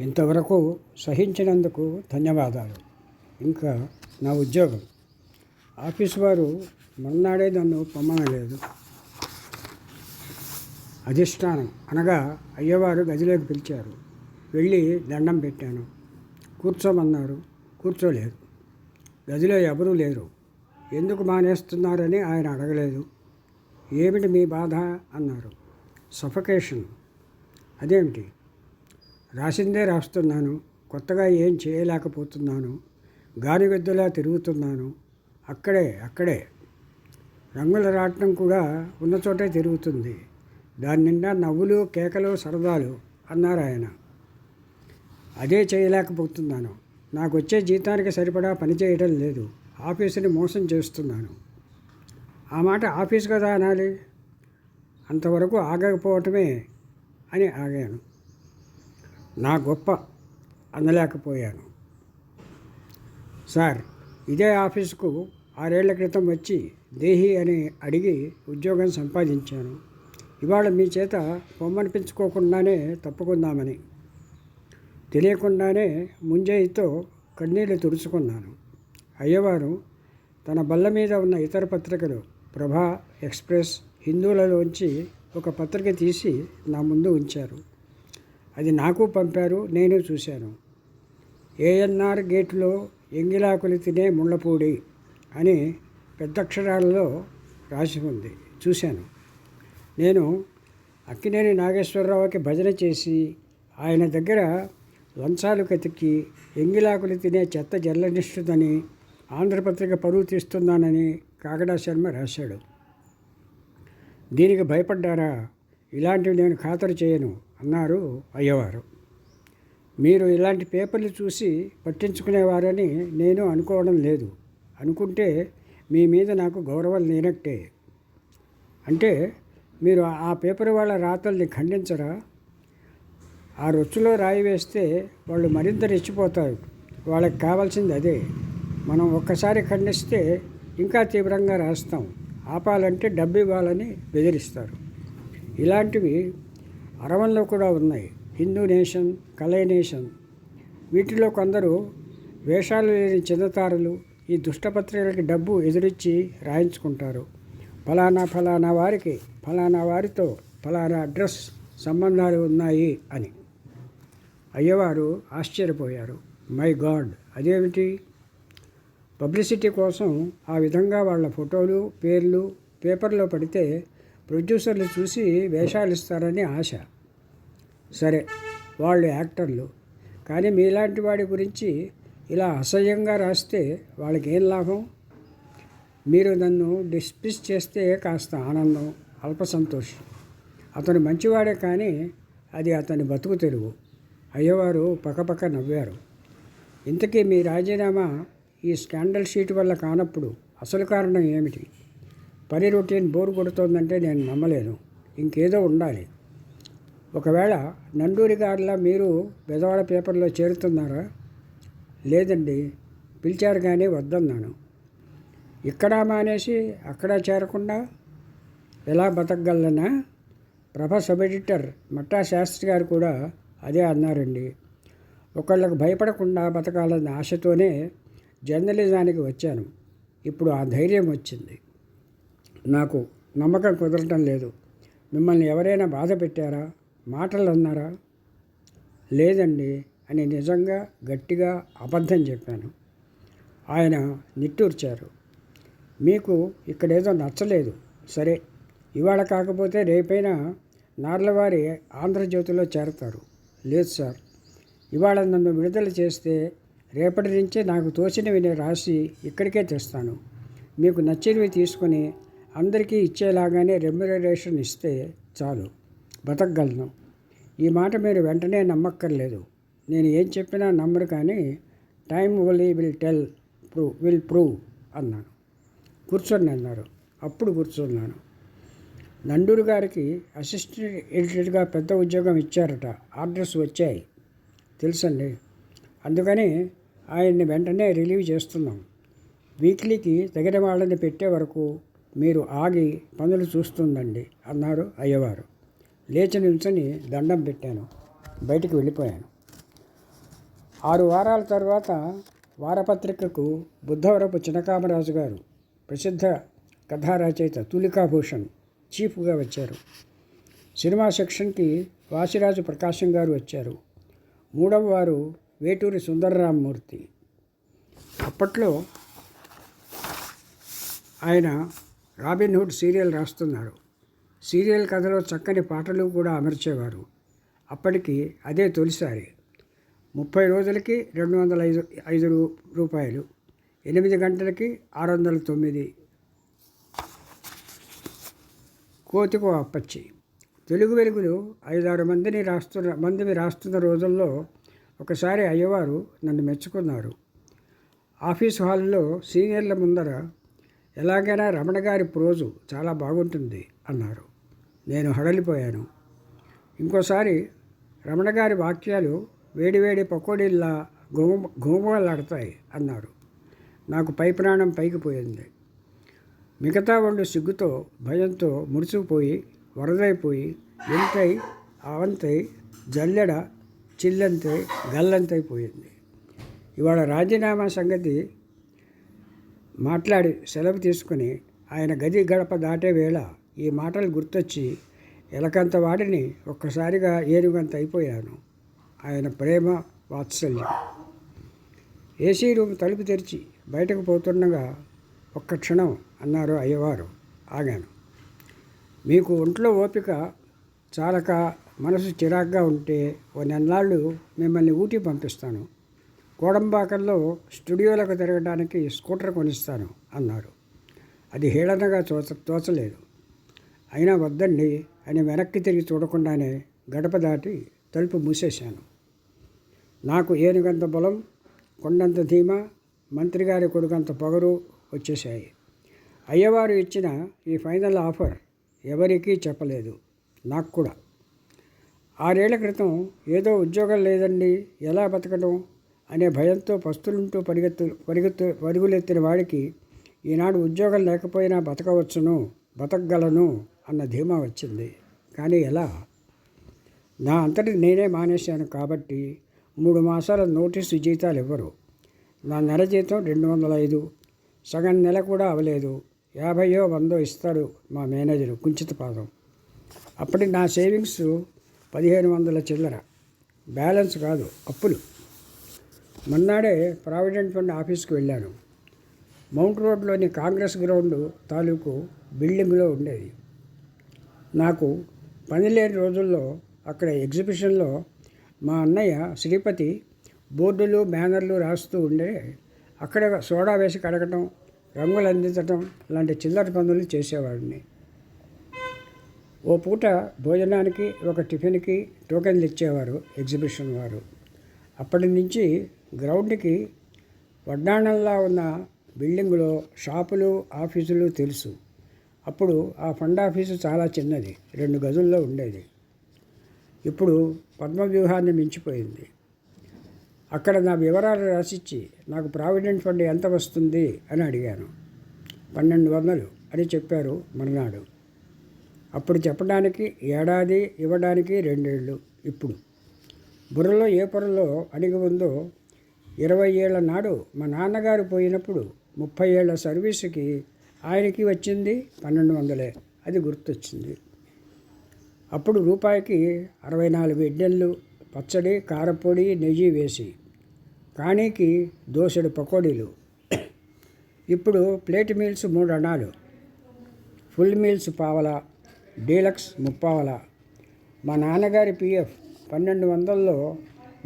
ఇంతవరకు సహించినందుకు ధన్యవాదాలు. ఇంకా నా ఉద్యోగం. ఆఫీస్ వారు మొన్నాడే నన్ను పొమ్మనలేదు. అధిష్టానం అనగా అయ్యవారు గదిలోకి పిలిచారు. వెళ్ళి దండం పెట్టాను. కూర్చోమన్నారు. కూర్చోలేదు. గదిలో ఎవరూ లేరు. ఎందుకు మానేస్తున్నారని ఆయన అడగలేదు. ఏమిటి మీ బాధ? అన్నారు. సఫకేషన్. అదేమిటి? రాసిందే రాస్తున్నాను కొత్తగా ఏం చేయలేకపోతున్నాను గానిగద్దలా తిరుగుతున్నాను అక్కడే అక్కడే. రంగుల రాట్నం కూడా ఉన్న చోటే తిరుగుతుంది. దాని నిండా నవ్వులు కేకలు సరదాలు అన్నారు ఆయన. అదే చేయలేకపోతున్నాను. నాకు వచ్చే జీతానికి సరిపడా పని చేయడం లేదు. ఆఫీసుని మోసం చేస్తున్నాను. ఆ మాట ఆఫీస్ కదా అనాలి? అంతవరకు ఆగకపోవటమే అని ఆగాను. నా గొప్ప అనలేకపోయాను. సార్ ఇదే ఆఫీసుకు ఆరేళ్ళ క్రితం వచ్చి దేహి అని అడిగి ఉద్యోగం సంపాదించాను. ఇవాళ మీ చేత పొమ్మనిపించుకోకుండానే తప్పుకుందామని తెలియకుండానే ముంజయితో కన్నీళ్ళు తుడుచుకున్నాను. అయ్యవారు తన బల్ల మీద ఉన్న ఇతర పత్రికలు ప్రభా ఎక్స్ప్రెస్ హిందువులలోంచి ఒక పత్రిక తీసి నా ముందు ఉంచారు. అది నాకు పంపారు నేను చూశాను. ఏఎన్ఆర్ గేట్లో ఎంగిలాకులు తినే ముళ్ళపూడి అని పెద్దక్షరాలలో రాసి ఉంది చూశాను. నేను అక్కినేని నాగేశ్వరరావుకి భజన చేసి ఆయన దగ్గర లంచాలు కతికి ఎంగిలాకులు తినే చెత్త జర్నలిస్టుదని ఆంధ్రపత్రిక పరువు తీస్తున్నానని కాగడా శర్మ రాశాడు. దీనికి భయపడ్డారా? ఇలాంటివి నేను ఖాతరు చేయను. అన్నారు అయ్యవారు. మీరు ఇలాంటి పేపర్లు చూసి పట్టించుకునేవారని నేను అనుకోవడం లేదు. అనుకుంటే మీ మీద నాకు గౌరవం లేనట్టే. అంటే మీరు ఆ పేపర్ వాళ్ళ రాతల్ని ఖండించరా? ఆ రొచ్చులో రాయి వేస్తే వాళ్ళు మరింత రెచ్చిపోతారు. వాళ్ళకి కావాల్సింది అదే. మనం ఒక్కసారి ఖండిస్తే ఇంకా తీవ్రంగా రాస్తాం. ఆపాలంటే డబ్బు ఇవ్వాలని బెదిరిస్తారు. ఇలాంటివి అరవన్లో కూడా ఉన్నాయి. హిందూ నేషన్ కలయ నేషన్. వీటిలో కొందరు వేషాలు లేని చిన్నతారులు ఈ దుష్టపత్రికలకి డబ్బు ఎదురిచ్చి రాయించుకుంటారు. ఫలానా ఫలానా వారికి ఫలానా వారితో ఫలానా అడ్రస్ సంబంధాలు ఉన్నాయి అని. అయ్యవారు ఆశ్చర్యపోయారు. My God! అదేమిటి? పబ్లిసిటీ కోసం ఆ విధంగా వాళ్ళ ఫోటోలు పేర్లు పేపర్లో పడితే ప్రొడ్యూసర్లు చూసి వేషాలు ఇస్తారని ఆశ. సరే వాళ్ళు యాక్టర్లు. కానీ మీలాంటి వాడి గురించి ఇలా అసహ్యంగా రాస్తే వాళ్ళకి ఏం లాభం? మీరు నన్ను డిస్మిస్ చేస్తే కాస్త ఆనందం అల్ప సంతోషం. అతను మంచివాడే కానీ అది అతని బతుకు తెరువు. అయ్యవారు పక్కపక్క నవ్వారు. ఇంతకీ మీ రాజీనామా ఈ స్కాండల్ షీట్ వల్ల కానప్పుడు అసలు కారణం ఏమిటి? పని రొటీన్ బోరు కొడుతోందంటే నేను నమ్మలేను ఇంకేదో ఉండాలి. ఒకవేళ నండూరి గారిలా మీరు బెదవాడ పేపర్లో చేరుతున్నారా? లేదండి. పిలిచారు కానీ వద్దన్నాను. ఇక్కడ మానేసి అక్కడ చేరకుండా ఎలా బతకగలనా? ప్రభ సబ్ ఎడిటర్ మట్టా శాస్త్రి గారు కూడా అదే అన్నారండి. ఒకళ్ళకు భయపడకుండా బతకాలన్న ఆశతోనే జర్నలిజానికి వచ్చాను. ఇప్పుడు ఆ ధైర్యం వచ్చింది. నాకు నమ్మకం కుదరటం లేదు. మిమ్మల్ని ఎవరైనా బాధ పెట్టారా? మాటలు అన్నారా లేదండి అని నిజంగా గట్టిగా అబద్ధం చెప్పాను. ఆయన నిట్టూర్చారు. మీకు ఇక్కడేదో నచ్చలేదు. సరే ఇవాళ కాకపోతే రేపైనా నార్లవారి ఆంధ్రజ్యోతిలో చేరతారు. లేదు సార్ ఇవాళ నన్ను విడుదల చేస్తే రేపటి నుంచే నాకు తోచినవి నేను రాసి ఇక్కడికే తెస్తాను. మీకు నచ్చినవి తీసుకొని అందరికీ ఇచ్చేలాగానే రెమ్యునరేషన్ ఇస్తే చాలు. బతకగలను. ఈ మాట మీరు వెంటనే నమ్మక్కర్లేదు. నేను ఏం చెప్పినా నమ్మరు కానీ time only will tell prove will prove అన్నాను. కూర్చొని అన్నారు. అప్పుడు కూర్చున్నాను. నండూరు గారికి అసిస్టెంట్ ఎడిటర్గా పెద్ద ఉద్యోగం ఇచ్చారట. ఆర్డర్స్ వచ్చాయి. తెలుసండి. అందుకని ఆయన్ని వెంటనే రిలీవ్ చేస్తున్నాం. వీక్లీకి తగిన వాళ్ళని పెట్టే వరకు మీరు ఆగి పనులు చూస్తుండండి అన్నారు అయ్యవారు. లేచి నిల్చొని దండం పెట్టాను. బయటికి వెళ్ళిపోయాను. ఆరు వారాల తర్వాత వారపత్రికకు బుద్ధవరపు చినకామరాజు గారు ప్రసిద్ధ కథారచయిత తులికాభూషణ్ చీఫ్గా వచ్చారు. సినిమా సెక్షన్కి వాసిరాజు ప్రకాశం గారు వచ్చారు. మూడవ వారు వేటూరి సుందరరామమూర్తి అప్పట్లో ఆయన రాబిన్హుడ్ సీరియల్ రాస్తున్నారు సీరియల్ కథలో చక్కని పాటలు కూడా అమర్చేవారు. అప్పటికి అదే తొలిసారి. ముప్పై రోజులకి రెండు వందల ఐదు ఐదు రూ- రూపాయలు. ఎనిమిది గంటలకి ఆరు వందల తొమ్మిది కోతికో అప్పచ్చి. తెలుగు వెలుగులు ఐదారు మందిని రాస్తున్న మందిని రాస్తున్న రోజుల్లో ఒకసారి అయ్యవారు నన్ను మెచ్చుకున్నారు. ఆఫీస్ హాల్లో సీనియర్ల ముందర ఎలాగైనా రమణ గారి ప్రోజు చాలా బాగుంటుంది అన్నారు. నేను హడలిపోయాను. ఇంకోసారి రమణ గారి వాక్యాలు వేడివేడి పకోడీల్లా గుమ గుమలాడతాయి అన్నారు. నాకు పై ప్రాణం పైకి పోయింది. మిగతా వాళ్ళు సిగ్గుతో భయంతో ముడుచుకుపోయి వరదైపోయి ఎంతై అవంతై జల్లెడ చిల్లంతై గల్లంతైపోయింది ఇవాళ రాజీనామా సంగతి మాట్లాడి సెలవు తీసుకుని ఆయన గది గడప దాటే వేళ ఈ మాటలు గుర్తొచ్చి ఎలకంత వాడిని ఒక్కసారిగా ఏనుగంత అయిపోయాను. ఆయన ప్రేమ వాత్సల్యం. ఏసీ రూమ్ తలుపు తెరిచి బయటకు పోతుండగా ఒక్క క్షణం అన్నారు అయ్యవారు. ఆగాను. మీకు ఒంట్లో ఓపిక చాలక మనసు చిరాగ్గా ఉంటే ఓ నెలనాళ్ళు మిమ్మల్ని ఊటీ పంపిస్తాను. కోడంబాకల్లో స్టూడియోలకు తిరగడానికి స్కూటర్ కొనిస్తాను అన్నారు. అది హేళనగా తోచ తోచలేదు. అయినా వద్దండి అని వెనక్కి తిరిగి చూడకుండానే గడప దాటి తలుపు మూసేశాను. నాకు ఏనుగంత బలం కొండంత ధీమా మంత్రిగారి కొడుకంత పొగరు వచ్చేశాయి. అయ్యవారు ఇచ్చిన ఈ ఫైనల్ ఆఫర్ ఎవరికీ చెప్పలేదు నాకు కూడా. ఆరేళ్ళ క్రితం ఏదో ఉద్యోగం లేదండి ఎలా బతకడం అనే భయంతో పస్తులుంటూ పరిగెత్తు పరిగెత్తు పరుగులెత్తిన వాడికి ఈనాడు ఉద్యోగం లేకపోయినా బతకవచ్చును బతకగలను అన్న ధీమా వచ్చింది. కానీ ఎలా? నా అంతటి నేనే మానేశాను కాబట్టి మూడు మాసాల నోటీసు జీతాలు ఇవ్వరు నా నెల జీతం రెండు వందల ఐదు సగం నెల కూడా అవ్వలేదు యాభైయో వందో ఇస్తాడు మా మేనేజరు కుంచిత పాదం. అప్పటికి నా సేవింగ్స్ పదిహేను వందల చిల్లర. బ్యాలెన్స్ కాదు అప్పులు. మొన్నాడే ప్రావిడెంట్ ఫండ్ ఆఫీస్కి వెళ్ళాను. మౌంట్ రోడ్లోని కాంగ్రెస్ గ్రౌండ్ తాలూకు బిల్డింగ్లో ఉండేది. నాకు పని లేని రోజుల్లో అక్కడ ఎగ్జిబిషన్లో మా అన్నయ్య శ్రీపతి బోర్డులు బ్యానర్లు రాస్తూ ఉండే అక్కడ సోడా వేసి కడగటం రంగులు అందించటం లాంటి చిల్లర పనులు చేసేవాడిని. ఓ పూట భోజనానికి ఒక టిఫిన్కి టోకెన్లు ఇచ్చేవారు ఎగ్జిబిషన్ వారు. అప్పటి నుంచి గ్రౌండ్కి వడ్డాణంలా ఉన్న బిల్డింగులో షాపులు ఆఫీసులు తెలుసు. అప్పుడు ఆ ఫండ్ ఆఫీసు చాలా చిన్నది రెండు గదుల్లో ఉండేది. ఇప్పుడు పద్మవ్యూహాన్ని మించిపోయింది. అక్కడ నా వివరాలు రాసిచ్చి నాకు ప్రావిడెంట్ ఫండ్ ఎంత వస్తుంది అని అడిగాను. పన్నెండు వందలు అని చెప్పారు మర్నాడు. అప్పుడు చెప్పడానికి ఏడాది ఇవ్వడానికి రెండేళ్ళు ఇప్పుడు. బుర్రలో ఏ పొరలో అణిగి ఉందో ఇరవై ఏళ్ళ నాడు మా నాన్నగారు పోయినప్పుడు ముప్పై ఏళ్ళ సర్వీసుకి ఆయనకి వచ్చింది పన్నెండు వందలే. అది గుర్తొచ్చింది. అప్పుడు రూపాయికి అరవై నాలుగు ఇడ్డళ్ళు పచ్చడి కారపొడి నెయ్యి వేసి కానీకి దోసెడు పకోడీలు. ఇప్పుడు ప్లేట్ మీల్స్ మూడు అణాలు ఫుల్ మీల్స్ పావల డీలక్స్ ముప్పావల. మా నాన్నగారి పిఎఫ్ పన్నెండు వందల్లో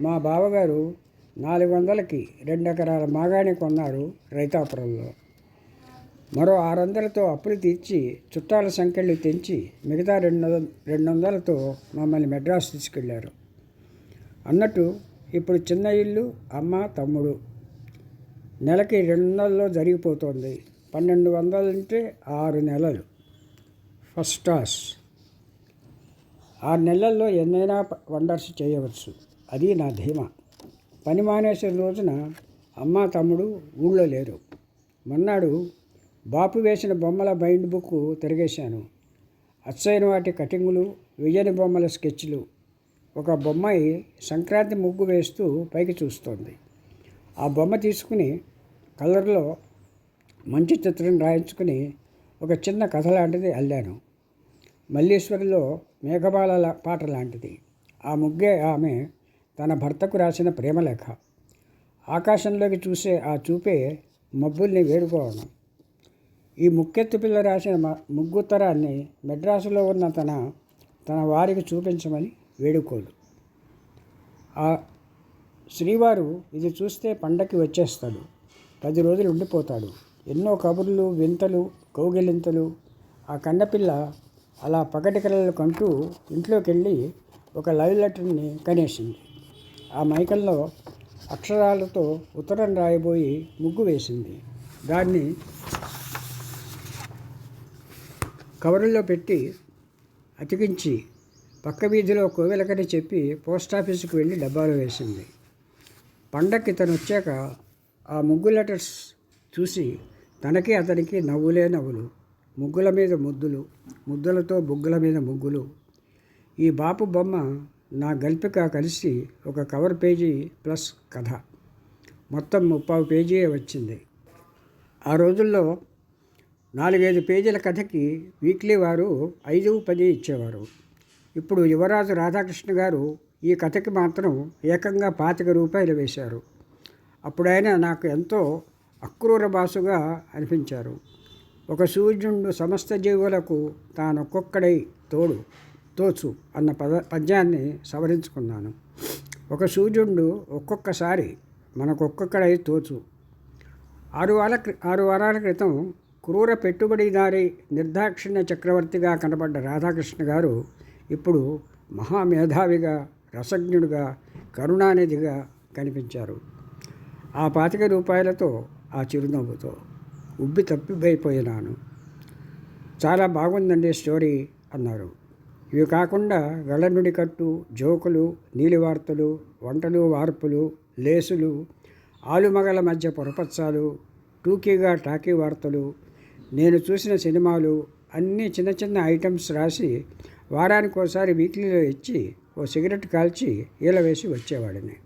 మా బావగారు నాలుగు వందలకి రెండు ఎకరాల మాగాణి కొన్నారు రైతాపురంలో. మరో ఆరు వందలతో అప్పులు తీర్చి చుట్టాల సంఖ్యలు తెంచి మిగతా రెండు వంద- రెండు వందలతో మమ్మల్ని మెడ్రాస్ తీసుకెళ్ళారు. అన్నట్టు ఇప్పుడు చిన్న ఇల్లు అమ్మ తమ్ముడు. నెలకి రెండు వందల్లో జరిగిపోతుంది. పన్నెండు వందలంటే ఆరు నెలలు. First class. ఆరు నెలల్లో ఎన్నైనా వండర్స్ చేయవచ్చు. అది నా ధీమా. పని మానేసిన రోజున అమ్మ తమ్ముడు ఊళ్ళో లేరు. మొన్నాడు బాపు వేసిన బొమ్మల బైండ్ బుక్ తిరిగేశాను. అచ్చైన వాటి కటింగులు వెయ్యని బొమ్మల స్కెచ్లు ఒక బొమ్మాయి సంక్రాంతి ముగ్గు వేస్తూ పైకి చూస్తోంది. ఆ బొమ్మ తీసుకుని కలర్లో మంచి చిత్రం రాయించుకుని ఒక చిన్న కథ లాంటిది అల్లాను. మల్లీశ్వరిలో మేఘబాల పాట లాంటిది. ఆ ముగ్గే ఆమె తన భర్తకు రాసిన ప్రేమలేఖ. ఆకాశంలోకి చూసే ఆ చూపే మబ్బుల్ని వేడుకోవడం. ఈ ముక్కెత్తు పిల్ల రాసిన ముగ్గుత్తరాన్ని మెడ్రాసులో ఉన్న తన తన వారికి చూపించమని వేడుకోలు. ఆ శ్రీవారు ఇది చూస్తే పండక్కి వచ్చేస్తాడు. పది రోజులు ఉండిపోతాడు. ఎన్నో కబుర్లు వింతలు కౌగిలింతలు. ఆ కన్నపిల్ల అలా పగటి కలలు కంటూ ఇంట్లోకి వెళ్ళి ఒక లవ్ లెటర్ని కనేసింది. ఆ మైకల్లో అక్షరాలతో ఉత్తరం రాయబోయి ముగ్గు వేసింది. దాన్ని కవరుల్లో పెట్టి అతికించి పక్క వీధిలో కోవెలకని చెప్పి పోస్ట్ ఆఫీసుకు వెళ్ళి డబ్బాలో వేసింది. పండక్కి తను వచ్చాక ఆ ముగ్గు లెటర్స్ చూసి తనకి అతనికి నవ్వులే నవ్వులు. ముగ్గుల మీద ముద్దులు ముద్దులతో బుగ్గుల మీద ముగ్గులు ఈ బాపు బొమ్మ నా గల్పిక కలిసి ఒక కవర్ పేజీ ప్లస్ కథ. మొత్తం ముప్పావు పేజీయే వచ్చింది. ఆ రోజుల్లో నాలుగైదు పేజీల కథకి వీక్లీ వారు ఐదు పది ఇచ్చేవారు. ఇప్పుడు యువరాజు రాధాకృష్ణ గారు ఈ కథకి మాత్రం ఏకంగా పాతిక రూపాయలు వేశారు. అప్పుడు ఆయన నాకు ఎంతో అక్రూర బాసుగా అనిపించారు. ఒక సూర్యుడు సమస్త జీవులకు తానొక్కొక్కడై తోడు. తోచు అన్న పద పద్యాన్ని సవరించుకున్నాను. ఒక సూర్యుడు ఒక్కొక్కసారి మనకొక్కొక్కడై తోచు. ఆరు వారాల క్రి- ఆరు వారాల క్రితం క్రూర పెట్టుబడిదారి నిర్దాక్షిణ్య చక్రవర్తిగా కనబడ్డ రాధాకృష్ణ గారు ఇప్పుడు మహామేధావిగా రసజ్ఞుడిగా కరుణానిధిగా కనిపించారు. ఆ పాతిక రూపాయలతో ఆ చిరునవ్వుతో ఉబ్బి తప్పిపోయినాను చాలా బాగుందండి స్టోరీ అన్నారు. ఇవి కాకుండా గళనుడి కట్టు జోకులు నీలివార్తలు వంటలు వార్పులు లేసులు ఆలుమగల మధ్య పొరపచ్చాలు టూకీగా టాకీ వార్తలు నేను చూసిన సినిమాలు అన్నీ చిన్న చిన్న ఐటమ్స్ రాసి వారానికి ఒకసారి వీక్లీలో ఇచ్చి ఓ సిగరెట్ కాల్చి ఈల వేసి వచ్చేవాడిని.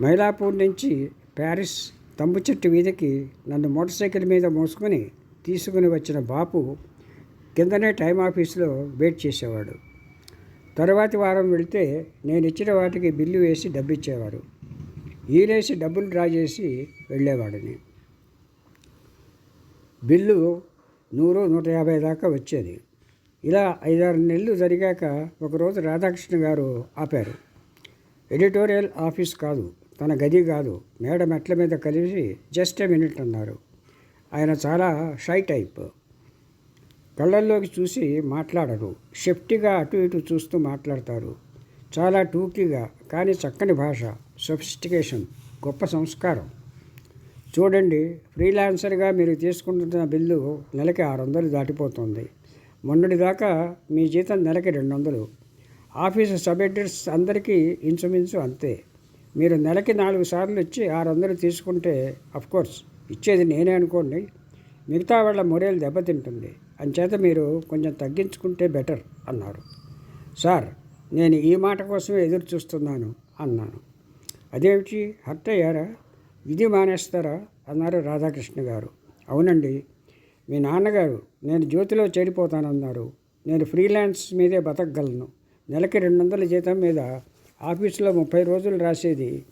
మైలాపూర్ నుంచి ప్యారిస్ తంబు చెట్టు వీధికి నన్ను మోటార్ సైకిల్ మీద మోసుకొని తీసుకుని వచ్చిన బాపు కిందనే టైం ఆఫీసులో వెయిట్ చేసేవాడు. తరువాతి వారం వెళితే నేను ఇచ్చిన వాటికి బిల్లు వేసి డబ్బు ఇచ్చేవారు ఈలేసి డబ్బులు డ్రా చేసి వెళ్ళేవాడిని. బిల్లు నూరు నూట యాభై దాకా వచ్చేది. ఇలా ఐదారు నెలలు జరిగాక ఒకరోజు రాధాకృష్ణ గారు ఆపారు. ఎడిటోరియల్ ఆఫీస్ కాదు తన గది కాదు మేడ మెట్ల మీద కలిసి జస్ట్ ఏ మినిట్ అన్నారు. ఆయన చాలా షై టైప్. కళ్ళల్లోకి చూసి మాట్లాడరు. షెఫ్టీగా అటు ఇటు చూస్తూ మాట్లాడతారు. చాలా టూకీగా కానీ చక్కని భాష సొఫిస్టికేషన్ గొప్ప సంస్కారం. చూడండి ఫ్రీలాన్సర్గా మీరు తీసుకుంటున్న బిల్లు నెలకి ఆరు వందలు దాటిపోతుంది. మొన్నటి దాకా మీ జీతం నెలకి రెండు వందలు ఆఫీసు సబ్ ఎడిటర్స్ అందరికీ ఇంచుమించు అంతే. మీరు నెలకి నాలుగు సార్లు ఇచ్చి ఆరు వందలు తీసుకుంటే అఫ్కోర్స్ ఇచ్చేది నేనే అనుకోండి. మిగతా వాళ్ళ మొరేలు దెబ్బతింటుంది. అంచేత మీరు కొంచెం తగ్గించుకుంటే బెటర్ అన్నారు. సార్ నేను ఈ మాట కోసమే ఎదురు చూస్తున్నాను అన్నాను. అదేమిటి? హర్ట్ అయ్యారా? ఇది మానేస్తారా? అన్నారు రాధాకృష్ణ గారు. అవునండి. మీ నాన్నగారు నేను జ్యోతిలో చేరిపోతానన్నారు. నేను ఫ్రీలాన్స్ మీదే బతకగలను. నెలకి రెండు వందల జీతం మీద ఆఫీసులో ముప్పై రోజులు రాసేది.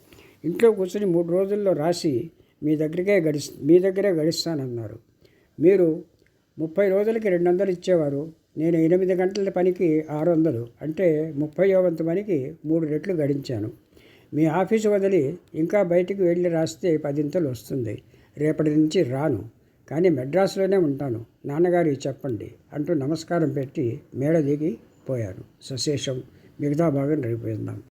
ఇంట్లో కూర్చొని మూడు రోజుల్లో రాసి మీ దగ్గరికే గడి మీ దగ్గరే గడిస్తానన్నారు. మీరు ముప్పై రోజులకి రెండు వందలు ఇచ్చేవారు. నేను ఎనిమిది గంటల పనికి ఆరు వందలు అంటే ముప్పై వంతు పనికి మూడు రెట్లు గడించాను. మీ ఆఫీసు వదిలి ఇంకా బయటికి వెళ్ళి రాస్తే పదింతలు వస్తుంది. రేపటి నుంచి రాను. కానీ మెడ్రాస్లోనే ఉంటాను. నాన్నగారు చెప్పండి అంటూ నమస్కారం పెట్టి మేడ దిగి పోయాను సశేషం మిగతా భాగం రేపు విందాం.